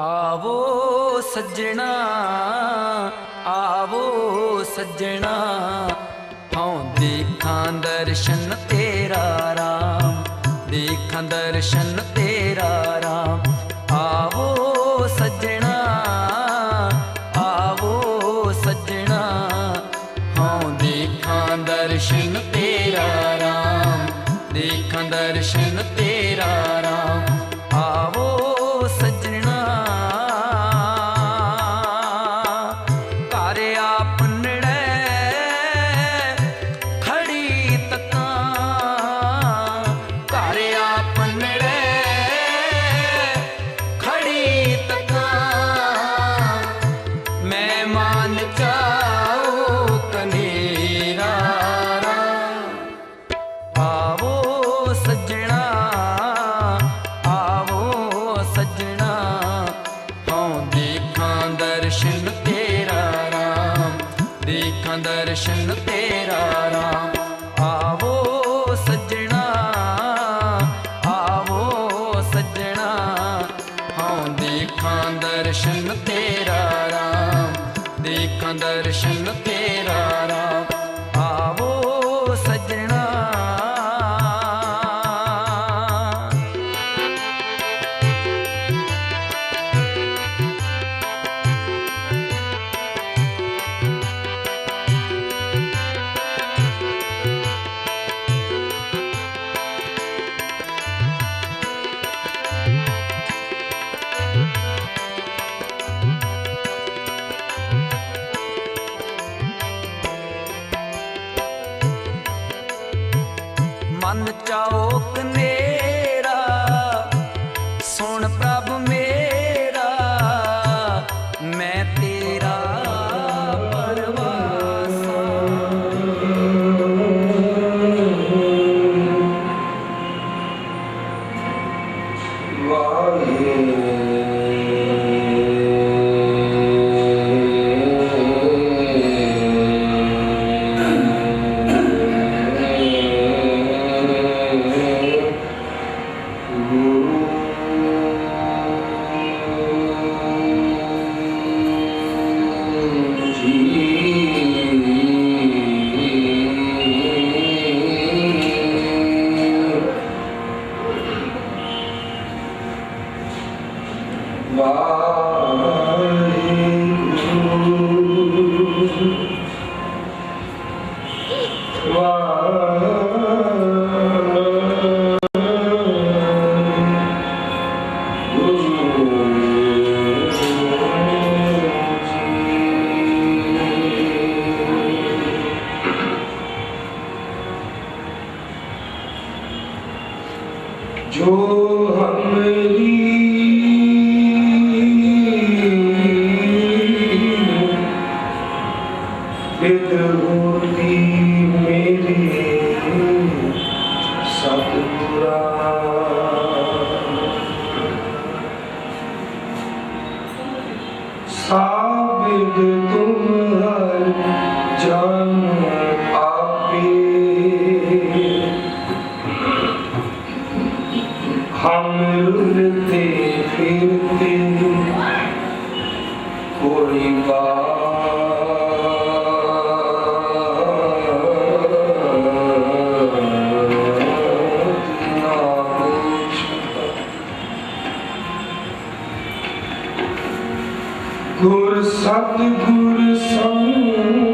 ਆਵੋ ਸੱਜਣਾ ਆਵੋ ਸੱਜਣਾ, ਹਉ ਦੇਖਾਂ ਦਰਸ਼ਨ ਤੇਰਾ ਰਾਮ, ਦੇਖਾਂ ਦਰਸ਼ਨ ਤੇਰਾ ਰਾਮ। ਆਵੋ ਸੱਜਣਾ ਆਵੋ ਸੱਜਣਾ, ਹਉ ਦੇਖਾਂ ਦਰਸ਼ਨ ਤੇਰਾ ਰਾਮ, ਦੇਖਾਂ ਦਰਸ਼ਨ ਤੇਰਾ ਰਾਮ ਦੇਖਾਂ ਦਰਸ਼ਨ ਤੇਰਾ ਰਾਮ। ਗੁਰ ਸਤਿਗੁਰ ਸੰਗ